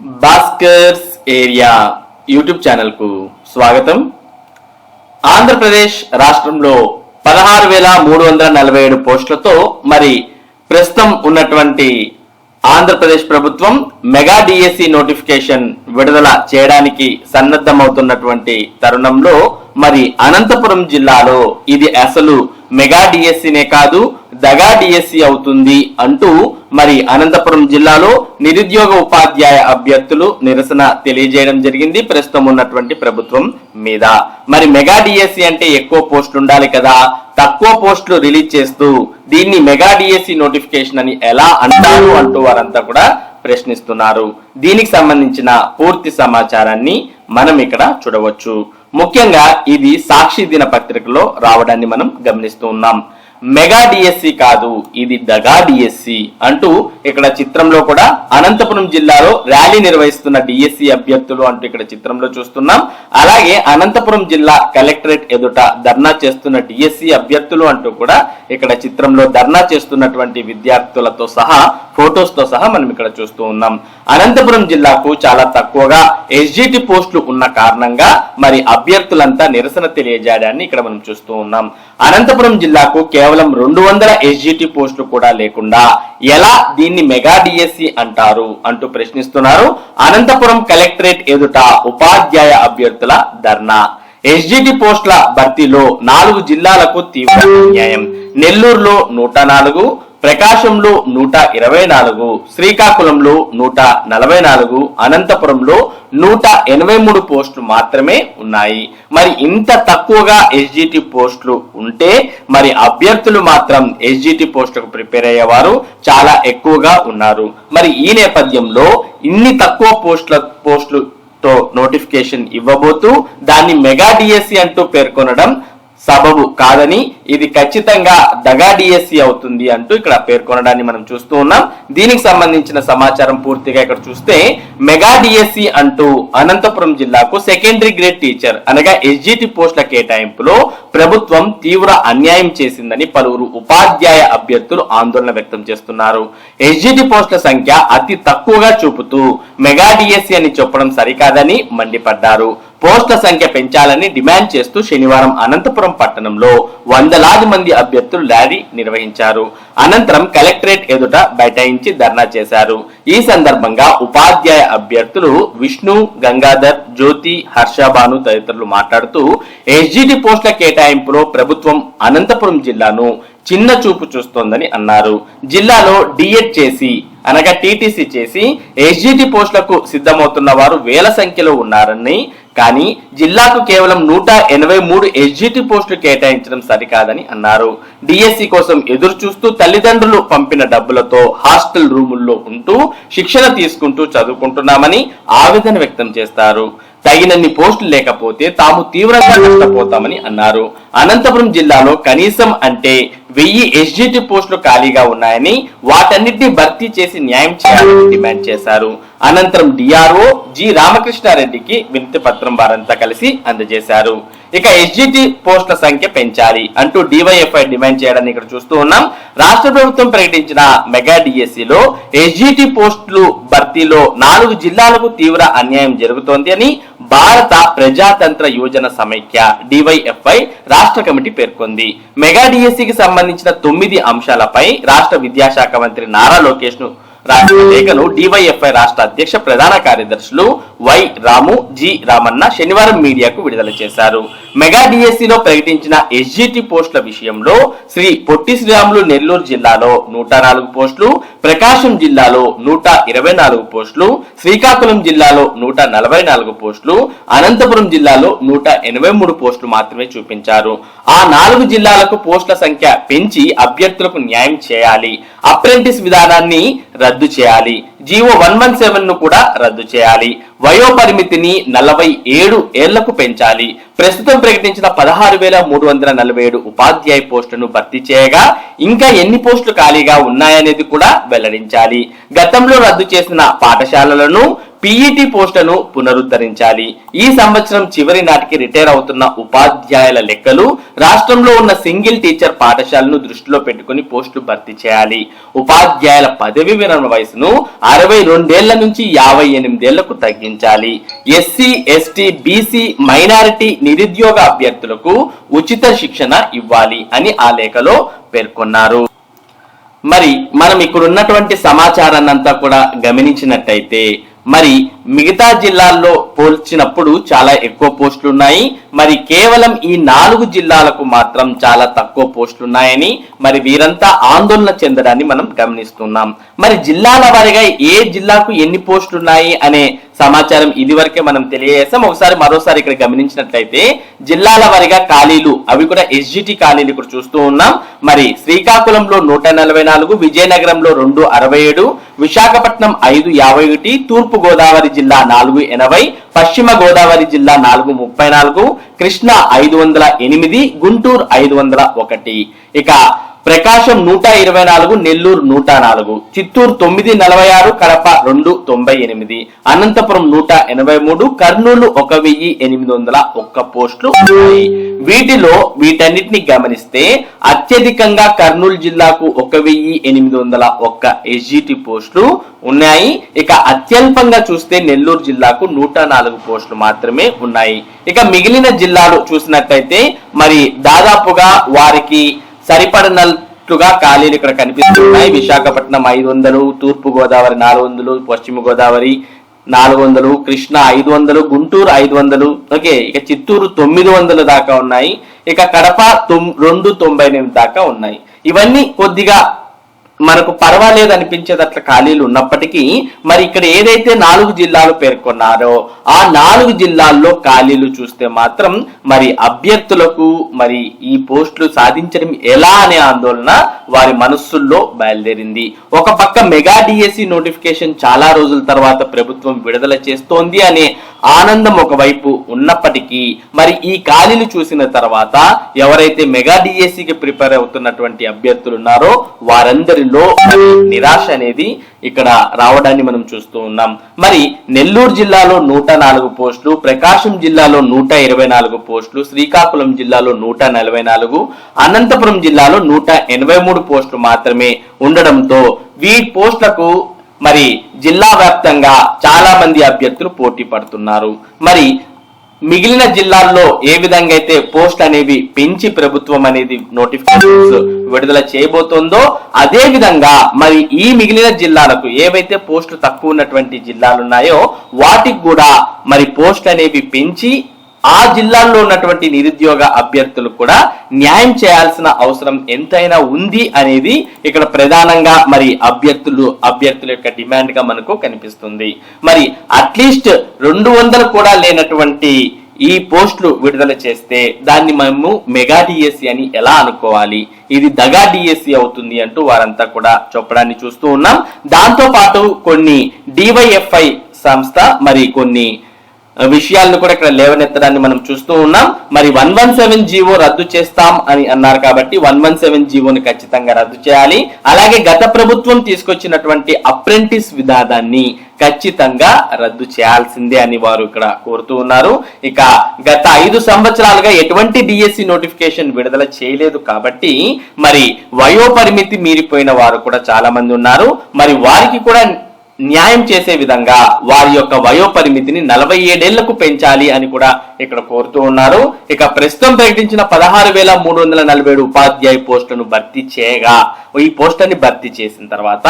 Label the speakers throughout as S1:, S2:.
S1: Bhaskar's area YouTube ఛానల్కు స్వాగతం. ఆంధ్రప్రదేశ్ రాష్ట్రంలో పదహారు వేల మూడు వందల నలభై ఏడు పోస్టులతో మరి ప్రస్తుతం ఉన్నటువంటి ఆంధ్రప్రదేశ్ ప్రభుత్వం మెగా డిఎస్సి నోటిఫికేషన్ విడుదల చేయడానికి సన్నద్ధమవుతున్నటువంటి తరుణంలో మరి అనంతపురం జిల్లాలో ఇది అసలు మెగా డిఎస్సినే కాదు దగా డిఎస్సి అవుతుంది అంటూ మరి అనంతపురం జిల్లాలో నిరుద్యోగ ఉపాధ్యాయ అభ్యర్థులు నిరసన తెలియజేయడం జరిగింది. ప్రస్తుతం ఉన్నటువంటి ప్రభుత్వం మీద. మరి మెగా డిఎస్సి అంటే ఎక్కువ పోస్టులు ఉండాలి కదా. తక్కువ పోస్టులు రిలీజ్ చేస్తూ దీన్ని మెగా డిఎస్సి నోటిఫికేషన్ అని ఎలా అంటారు అంటూ వారంతా కూడా ప్రశ్నిస్తున్నారు. దీనికి సంబంధించిన పూర్తి సమాచారాన్ని మనం ఇక్కడ చూడవచ్చు. ముఖ్యంగా ఇది సాక్షి దిన పత్రికలో రావడాన్ని మనం గమనిస్తూ ఉన్నాం. మెగా డిఎస్సి కాదు ఇది దగా డిఎస్సి అంటూ ఇక్కడ చిత్రంలో కూడా అనంతపురం జిల్లాలో ర్యాలీ నిర్వహిస్తున్న డిఎస్సి అభ్యర్థులు అంటూ ఇక్కడ చిత్రంలో చూస్తున్నాం. అలాగే అనంతపురం జిల్లా కలెక్టరేట్ ఎదుట ధర్నా చేస్తున్న డిఎస్సి అభ్యర్థులు అంటూ కూడా ఇక్కడ చిత్రంలో ధర్నా చేస్తున్నటువంటి విద్యార్థులతో సహా ఫొటోస్తో సహా మనం ఇక్కడ చూస్తూ ఉన్నాం. అనంతపురం జిల్లాకు చాలా తక్కువగా ఎస్జిటి పోస్టులు ఉన్న కారణంగా మరి అభ్యర్థులంతా నిరసన తెలియజేయడాన్ని ఇక్కడ మనం చూస్తూ ఉన్నాం. అనంతపురం జిల్లాకు కేవలం రెండు వందల ఎస్జిటి పోస్టులు కూడా లేకుండా ఎలా దీన్ని మెగా డిఎస్సి అంటారు అంటూ ప్రశ్నిస్తున్నారు. అనంతపురం కలెక్టరేట్ ఎదుట ఉపాధ్యాయ అభ్యర్థుల ధర్నా. ఎస్జిటి పోస్టుల భర్తీలో నాలుగు జిల్లాలకు తీవ్ర అన్యాయం. నెల్లూరులో నూట నాలుగు ప్రకాశంలో నూట ఇరవై నాలుగు శ్రీకాకుళంలో నూట నలభై నాలుగు అనంతపురంలో నూట ఎనభై మూడు పోస్టులు మాత్రమే ఉన్నాయి. మరి ఇంత తక్కువగా ఎస్జిటి పోస్టులు ఉంటే మరి అభ్యర్థులు మాత్రం ఎస్జిటి పోస్టుకు ప్రిపేర్ అయ్యేవారు చాలా ఎక్కువగా ఉన్నారు. మరి ఈ నేపథ్యంలో ఇన్ని తక్కువ పోస్టుల పోస్టులు తో నోటిఫికేషన్ ఇవ్వబోతూ దాన్ని మెగా డిఎస్సి అంటూ పేర్కొనడం సబబు కాదని ఇది ఖచ్చితంగా దగా డిఎస్సి అవుతుంది అంటూ ఇక్కడ పేర్కొనడాన్ని మనం చూస్తూ ఉన్నాం. దీనికి సంబంధించిన సమాచారం పూర్తిగా ఇక్కడ చూస్తే మెగా డిఎస్సి అంటూ అనంతపురం జిల్లాకు సెకండరీ గ్రేడ్ టీచర్ అనగా ఎస్జిటి పోస్టుల కేటాయింపులో ప్రభుత్వం తీవ్ర అన్యాయం చేసిందని పలువురు ఉపాధ్యాయ అభ్యర్థులు ఆందోళన వ్యక్తం చేస్తున్నారు. ఎస్జిటి పోస్టుల సంఖ్య అతి తక్కువగా చూపుతూ మెగా డిఎస్సి అని చెప్పడం సరికాదని మండిపడ్డారు. పోస్టుల సంఖ్య పెంచాలని డిమాండ్ చేస్తూ శనివారం అనంతపురం పట్టణంలో వందలాది మంది అభ్యర్థులు ర్యాలీ నిర్వహించారు. అనంతరం కలెక్టరేట్ ఎదుట బైఠాయించి ధర్నా చేశారు. ఈ సందర్భంగా ఉపాధ్యాయ అభ్యర్థులు విష్ణు గంగాధర్ జ్యోతి హర్షబాను తదితరులు మాట్లాడుతూ ఎస్జిటి పోస్టుల కేటాయింపులో ప్రభుత్వం అనంతపురం జిల్లాను చిన్న చూపు చూస్తోందని అన్నారు. జిల్లాలో డిఎడ్ చేసి అనగా టీటీసీ చేసి ఎస్జిటి పోస్టులకు సిద్ధమవుతున్న వారు వేల సంఖ్యలో ఉన్నారని కానీ జిల్లాకు కేవలం నూట ఎనభై మూడు ఎస్జిటి పోస్టులు కేటాయించడం సరికాదని అన్నారు. డిఎస్సి కోసం ఎదురు చూస్తూ తల్లిదండ్రులు పంపిన డబ్బులతో హాస్టల్ రూముల్లో ఉంటూ శిక్షణ తీసుకుంటూ చదువుకుంటున్నామని ఆవేదన వ్యక్తం చేస్తారు. తగినన్ని పోస్టులు లేకపోతే తాము తీవ్రంగా నష్టపోతామని అన్నారు. అనంతపురం జిల్లాలో కనీసం అంటే వెయ్యి ఎస్జిటి పోస్టులు ఖాళీగా ఉన్నాయని వాటన్నిటిని భర్తీ చేసి న్యాయం చేయాలని డిమాండ్ చేశారు. అనంతరం డిఆర్ఓ జి రామకృష్ణారెడ్డికి వినతి పత్రం వారంతా కలిసి అందజేశారు. ఇక ఎస్జిటి పోస్టుల సంఖ్య పెంచాలి అంటూ డివైఎఫ్ఐ డిమాండ్ చేయడాన్ని ఇక్కడ చూస్తూ ఉన్నాం. రాష్ట్ర ప్రభుత్వం ప్రకటించిన మెగా డిఎస్సిలో ఎస్జిటి పోస్టులు భర్తీలో నాలుగు జిల్లాలకు తీవ్ర అన్యాయం జరుగుతోంది అని భారత ప్రజాతంత్ర యోజన సమైక్య డివైఎఫ్ఐ రాష్ట్ర కమిటీ పేర్కొంది. మెగా డిఎస్సికి సంబంధించిన తొమ్మిది అంశాలపై రాష్ట్ర విద్యాశాఖ మంత్రి నారా లోకేష్ను రాసిన లేఖను డివైఎఫ్ఐ రాష్ట్ర అధ్యక్ష ప్రధాన కార్యదర్శులు వై రాము జి రామన్న శనివారం మీడియాకు విడుదల చేశారు. మెగా డిఎస్సిలో ప్రకటించిన ఎస్జిటి పోస్టుల విషయంలో శ్రీ పొట్టి శ్రీరాములు నెల్లూరు జిల్లాలో నూట నాలుగు పోస్టులు ప్రకాశం జిల్లాలో నూట ఇరవై నాలుగు పోస్టులు శ్రీకాకుళం జిల్లాలో నూట నలభై నాలుగు పోస్టులు అనంతపురం జిల్లాలో నూట ఎనభై మూడు పోస్టులు మాత్రమే చూపించారు. ఆ నాలుగు జిల్లాలకు పోస్టుల సంఖ్య పెంచి అభ్యర్థులకు న్యాయం చేయాలి. అప్రెంటిస్ విధానాన్ని రద్దు చేయాలి. జీవో వన్ వన్ సెవెన్ను కూడా రద్దు చేయాలి. వయో పరిమితిని నలభై ఏడు ఏళ్ళకు పెంచాలి. ప్రస్తుతం ప్రకటించిన పదహారు వేల మూడు వందల నలభై ఏడు ఉపాధ్యాయ పోస్టును భర్తీ చేయగా ఇంకా ఎన్ని పోస్టులు ఖాళీగా ఉన్నాయనేది కూడా వెల్లడించాలి. గతంలో రద్దు చేసిన పాఠశాలలను పీఈటీ పోస్టులను పునరుద్ధరించాలి. ఈ సంవత్సరం చివరి నాటికి రిటైర్ అవుతున్న ఉపాధ్యాయుల లెక్కలు రాష్ట్రంలో ఉన్న సింగిల్ టీచర్ పాఠశాలను దృష్టిలో పెట్టుకుని పోస్టులు భర్తీ చేయాలి. ఉపాధ్యాయుల పదవి విరమణ వయసును అరవై రెండేళ్ళ నుంచి యాభై ఎనిమిదేళ్ళకు తగ్గించాలి. ఎస్సీ ఎస్టీ బీసీ మైనారిటీ నిరుద్యోగ అభ్యర్థులకు ఉచిత శిక్షణ ఇవ్వాలి అని ఆ లేఖలో పేర్కొన్నారు. మరి మనం ఇక్కడ ఉన్నటువంటి సమాచారాన్ని అంతా కూడా గమనించినట్టయితే మరి మిగతా జిల్లాల్లో పోల్చినప్పుడు చాలా ఎక్కువ పోస్టులు ఉన్నాయి మరి కేవలం ఈ నాలుగు జిల్లాలకు మాత్రం చాలా తక్కువ పోస్టులు ఉన్నాయని మరి వీరంతా ఆందోళన చెందడాన్ని మనం గమనిస్తున్నాం. మరి జిల్లాల వారిగా ఏ జిల్లాకు ఎన్ని పోస్టులు ఉన్నాయి అనే సమాచారం ఇదివరకే మనం తెలియజేసాం. ఒకసారి మరోసారి ఇక్కడ గమనించినట్లయితే జిల్లాల వారిగా ఖాళీలు అవి కూడా ఎస్జిటి ఖాళీలు ఇక్కడ చూస్తూ ఉన్నాం. మరి శ్రీకాకుళంలో నూట నలభై నాలుగు విజయనగరంలో రెండు అరవై ఏడు విశాఖపట్నం ఐదు యాభై ఒకటి తూర్పు గోదావరి జిల్లా నాలుగు ఎనభై పశ్చిమ గోదావరి జిల్లా నాలుగు ముప్పై నాలుగు కృష్ణా ఐదు వందల ఎనిమిది గుంటూరు ఐదు వందల ఒకటి. ఇక ప్రకాశం నూట ఇరవై నాలుగు నెల్లూరు నూట నాలుగు చిత్తూరు తొమ్మిది నలభై ఆరు కడప రెండు తొంభై ఎనిమిది అనంతపురం నూట ఎనభై మూడు కర్నూలు ఒక వెయ్యి ఎనిమిది వందల ఒక్క పోస్టులు ఉన్నాయి. వీటిలో వీటన్నిటిని గమనిస్తే అత్యధికంగా కర్నూలు జిల్లాకు ఒక వెయ్యి ఎనిమిది వందల ఒక్క ఎస్జిటి పోస్టులు ఉన్నాయి. ఇక అత్యల్పంగా చూస్తే నెల్లూరు జిల్లాకు నూట నాలుగు పోస్టులు మాత్రమే ఉన్నాయి. ఇక మిగిలిన జిల్లాలు చూసినట్లయితే మరి దాదాపుగా వారికి సరిపడినట్లుగా ఖాళీలు ఇక్కడ కనిపిస్తున్నాయి. విశాఖపట్నం ఐదు వందలు తూర్పు గోదావరి నాలుగు వందలు పశ్చిమ గోదావరి నాలుగు వందలు కృష్ణ ఐదు వందలు గుంటూరు ఐదు వందలు. ఓకే ఇక చిత్తూరు తొమ్మిది వందలు దాకా ఉన్నాయి. ఇక కడప తొమ్ రెండు తొంభై ఎనిమిది దాకా ఉన్నాయి. ఇవన్నీ కొద్దిగా మనకు పర్వాలేదు అనిపించేటట్ల ఖాళీలు ఉన్నప్పటికీ మరి ఇక్కడ ఏదైతే నాలుగు జిల్లాలు పేర్కొన్నారో ఆ నాలుగు జిల్లాల్లో ఖాళీలు చూస్తే మాత్రం మరి అభ్యర్థులకు మరి ఈ పోస్టులు సాధించడం ఎలా అనే ఆందోళన వారి మనస్సుల్లో బయలుదేరింది. ఒక పక్క మెగా డిఎస్సి నోటిఫికేషన్ చాలా రోజుల తర్వాత ప్రభుత్వం విడుదల చేస్తోంది అనే ఆనందం ఒకవైపు ఉన్నప్పటికీ మరి ఈ ఖాళీలు చూసిన తర్వాత ఎవరైతే మెగా డిఎస్సికి ప్రిపేర్ అవుతున్నటువంటి అభ్యర్థులు ఉన్నారో వారందరిలో నిరాశ అనేది ఇక్కడ రావడాన్ని మనం చూస్తూ ఉన్నాం. మరి నెల్లూరు జిల్లాలో నూట నాలుగు పోస్టులు ప్రకాశం జిల్లాలో నూట ఇరవై నాలుగు పోస్టులు శ్రీకాకుళం జిల్లాలో నూట నలభై నాలుగు అనంతపురం జిల్లాలో నూట ఎనభై మూడు పోస్టులు మాత్రమే ఉండడంతో వీ పోస్టులకు మరి జిల్లా వ్యాప్తంగా చాలా మంది అభ్యర్థులు పోటీ పడుతున్నారు. మరి మిగిలిన జిల్లాల్లో ఏ విధంగా అయితే పోస్ట్ అనేవి పెంచి ప్రభుత్వం అనేది నోటిఫికేషన్స్ విడుదల చేయబోతోందో అదే విధంగా మరి ఈ మిగిలిన జిల్లాలకు ఏవైతే పోస్టులు తక్కువ ఉన్నటువంటి జిల్లాలు ఉన్నాయో వాటికి కూడా మరి పోస్ట్ అనేవి పెంచి ఆ జిల్లాల్లో ఉన్నటువంటి నిరుద్యోగ అభ్యర్థులు కూడా న్యాయం చేయాల్సిన అవసరం ఎంతైనా ఉంది అనేది ఇక్కడ ప్రధానంగా మరి అభ్యర్థులు అభ్యర్థుల యొక్క డిమాండ్గా మనకు కనిపిస్తుంది. మరి అట్లీస్ట్ రెండు వందలు కూడా లేనటువంటి ఈ పోస్టులు విడుదల చేస్తే దాన్ని మనము మెగా డిఎస్సి అని ఎలా అనుకోవాలి? ఇది దగా డిఎస్సి అవుతుంది అంటూ వారంతా కూడా చెప్పడాన్ని చూస్తూ ఉన్నాం. దాంతో పాటు కొన్ని డివైఎఫ్ఐ సంస్థ మరి కొన్ని విషయాలను కూడా ఇక్కడ లేవనెత్తడాన్ని మనం చూస్తూ ఉన్నాం. మరి వన్ వన్ సెవెన్ జీవో రద్దు చేస్తాం అని అన్నారు కాబట్టి వన్ వన్ సెవెన్ జీవోని ఖచ్చితంగా రద్దు చేయాలి. అలాగే గత ప్రభుత్వం తీసుకొచ్చినటువంటి అప్రెంటిస్ విధానాన్ని ఖచ్చితంగా రద్దు చేయాల్సిందే అని వారు ఇక్కడ కోరుతూ ఉన్నారు. ఇక గత ఐదు సంవత్సరాలుగా ఎటువంటి డిఎస్సి నోటిఫికేషన్ విడుదల చేయలేదు కాబట్టి మరి వయో పరిమితి మీరిపోయిన వారు కూడా చాలా మంది ఉన్నారు. మరి వారికి కూడా న్యాయం చేసే విధంగా వారి యొక్క వయో పరిమితిని నలభై ఏడేళ్ళకు పెంచాలి అని కూడా ఇక్కడ కోరుతూ ఉన్నారు. ఇక ప్రస్తుతం ప్రకటించిన పదహారు వేల మూడు వందల నలభై ఏడు ఉపాధ్యాయ పోస్టులను భర్తీ చేయగా ఈ పోస్టుని భర్తీ చేసిన తర్వాత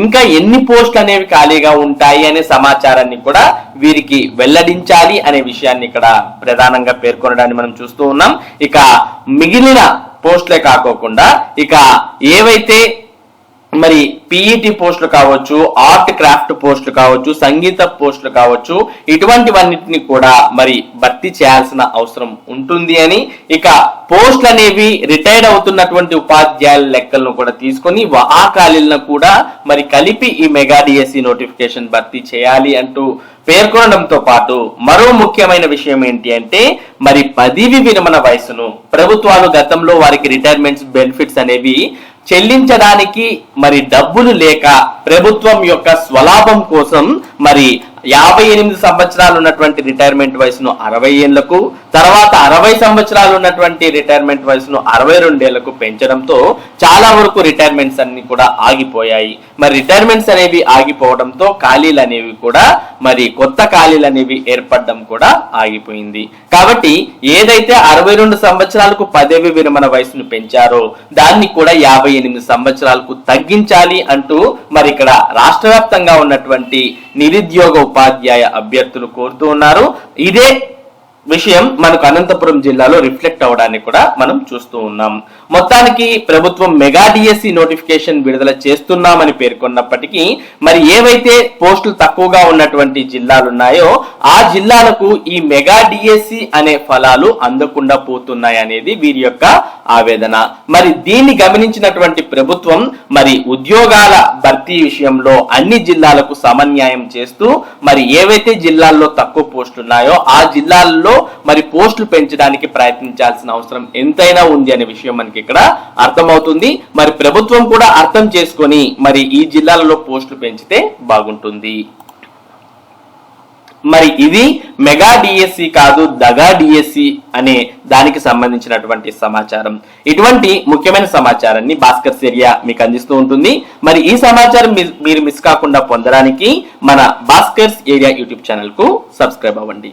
S1: ఇంకా ఎన్ని పోస్టులు అనేవి ఖాళీగా ఉంటాయి అనే సమాచారాన్ని కూడా వీరికి వెల్లడించాలి అనే విషయాన్ని ఇక్కడ ప్రధానంగా పేర్కొనడాన్ని మనం చూస్తూ ఉన్నాం. ఇక మిగిలిన పోస్టులే కాకోకుండా ఇక ఏవైతే మరి పీఈటీ పోస్టులు కావచ్చు ఆర్ట్ క్రాఫ్ట్ పోస్టులు కావచ్చు సంగీత పోస్టులు కావచ్చు ఇటువంటివన్నిటిని కూడా మరి భర్తీ చేయాల్సిన అవసరం ఉంటుంది అని ఇక పోస్టులు అనేవి రిటైర్డ్ అవుతున్నటువంటి ఉపాధ్యాయుల లెక్కలను కూడా తీసుకొని ఆ ఖాళీలను కూడా మరి కలిపి ఈ మెగా డిఎస్సి నోటిఫికేషన్ భర్తీ చేయాలి అంటూ పేర్కొనడంతో పాటు మరో ముఖ్యమైన విషయం ఏంటి అంటే మరి పదవి విరమణ వయసును ప్రభుత్వాలు గతంలో వారికి రిటైర్మెంట్స్ బెనిఫిట్స్ అనేవి చెల్లించడానికి మరి డబ్బులు లేక ప్రభుత్వం యొక్క స్వలాభం కోసం మరి యాభై ఎనిమిది సంవత్సరాలు ఉన్నటువంటి రిటైర్మెంట్ వయసును అరవై ఏళ్ళకు తర్వాత అరవై సంవత్సరాలు ఉన్నటువంటి రిటైర్మెంట్ వయసును అరవై రెండేళ్ళకు పెంచడంతో చాలా వరకు రిటైర్మెంట్స్ అన్ని కూడా ఆగిపోయాయి. మరి రిటైర్మెంట్స్ అనేవి ఆగిపోవడంతో ఖాళీలు అనేవి కూడా మరి కొత్త ఖాళీలు అనేవి ఏర్పడడం కూడా ఆగిపోయింది. కాబట్టి ఏదైతే అరవై రెండు సంవత్సరాలకు పదవి విరమణ వయసును పెంచారో దాన్ని కూడా యాభై ఎనిమిది సంవత్సరాలకు తగ్గించాలి అంటూ మరి ఇక్కడ రాష్ట్ర వ్యాప్తంగా ఉన్నటువంటి నిరుద్యోగ ఉపాధ్యాయ అభ్యర్థులు కోరుతూ ఉన్నారు. ఇదే విషయం మనకు అనంతపురం జిల్లాలో రిఫ్లెక్ట్ అవడాన్ని కూడా మనం చూస్తూ ఉన్నాం. మొత్తానికి ప్రభుత్వం మెగా డిఎస్సి నోటిఫికేషన్ విడుదల చేస్తున్నామని పేర్కొన్నప్పటికీ మరి ఏవైతే పోస్టులు తక్కువగా ఉన్నటువంటి జిల్లాలు ఉన్నాయో ఆ జిల్లాలకు ఈ మెగా డిఎస్సి అనే ఫలాలు అందకుండా పోతున్నాయి అనేది వీరి యొక్క ఆవేదన. మరి దీన్ని గమనించినటువంటి ప్రభుత్వం మరి ఉద్యోగాల భర్తీ విషయంలో అన్ని జిల్లాలకు సమన్యాయం చేస్తూ మరి ఏవైతే జిల్లాల్లో తక్కువ పోస్టులు ఉన్నాయో ఆ జిల్లాల్లో మరి పోస్టులు పెంచడానికి ప్రయత్నించాల్సిన అవసరం ఎంతైనా ఉంది అనే విషయం మనకి ఇక్కడ అర్థమవుతుంది. మరి ప్రభుత్వం కూడా అర్థం చేసుకొని మరి ఈ జిల్లాలలో పోస్టులు పెంచితే బాగుంటుంది. మరి ఇది మెగా డిఎస్సి కాదు దగా డిఎస్సి అనే దానికి సంబంధించినటువంటి సమాచారం. ఇటువంటి ముఖ్యమైన సమాచారాన్ని భాస్కర్ ఏరియా మీకు అందిస్తూ ఉంటుంది. మరి ఈ సమాచారం మీ- మీరు మిస్ కాకుండా పొందడానికి మన భాస్కర్స్ ఏరియా యూట్యూబ్ ఛానల్కు సబ్స్క్రైబ్ అవ్వండి.